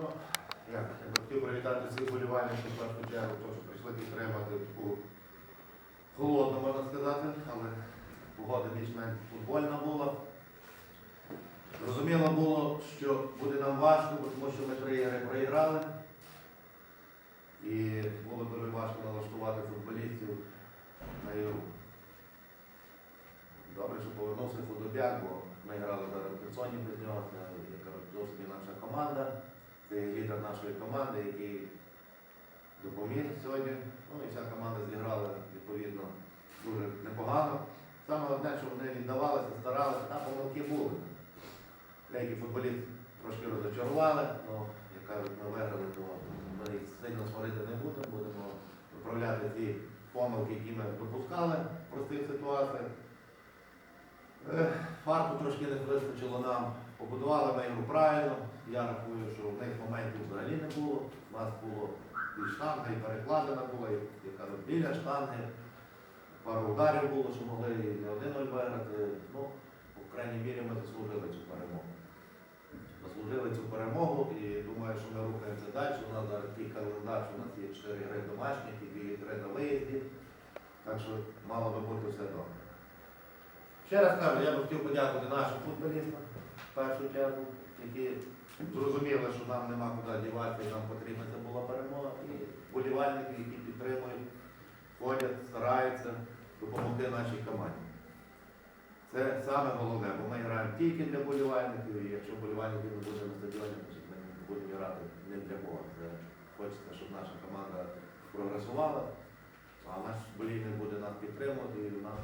Ну, як, я хотів привітати всіх болівальників в першу чергу, то, що прийшли підтримати таку холодну, можна сказати, але погода більш-менш футбольна була. Зрозуміло було, що буде нам важко, тому що ми три ігри проіграли. І було дуже важко налаштувати футболістів на ігру. Добре, що повернувся Худобяк, бо ми грали зараз в Херсоні без нього. Це я кажу, інакша команда. Це лідер нашої команди, який допоміг сьогодні. Ну і вся команда зіграла відповідно дуже непогано. Саме одне, що вони віддавалися, старалися, там помилки були. Деякі футболісти трошки розочарували, але, як кажуть, ми виграли, то ми їх сильно сварити не будемо, будемо виправляти ті помилки, які ми допускали в простих ситуаціях. Ех, Фарту трошки не вистачило нам. Побудували ми його правильно. Я рахую, що в них моментів взагалі не було. У нас було і штанга, і перекладина була, і як кажуть, біля штанги. Пару ударів було, що могли і не один 0 виграти. Ну, по крайній мірі ми заслужили цю перемогу. Заслужили цю перемогу і думаю, що ми рухаємося далі. У нас зараз такий календар, що у нас є 4 гри домашніх і 2 гри на виїзді. Так що мало би бути все добре. Ще раз кажу, я би хотів подякувати нашим футболістам в першу чергу, які зрозуміли, що нам нема куди дівати, нам потрібна це була перемога. І болівальники, які підтримують, ходять, стараються допомогти нашій команді. Це саме головне, бо ми граємо тільки для болівальників, і якщо болівальників не буде на стадіоні, значить ми не будемо грати не для кого. Це хочеться, щоб наша команда прогресувала, а наш болівник буде нас підтримувати і у нас.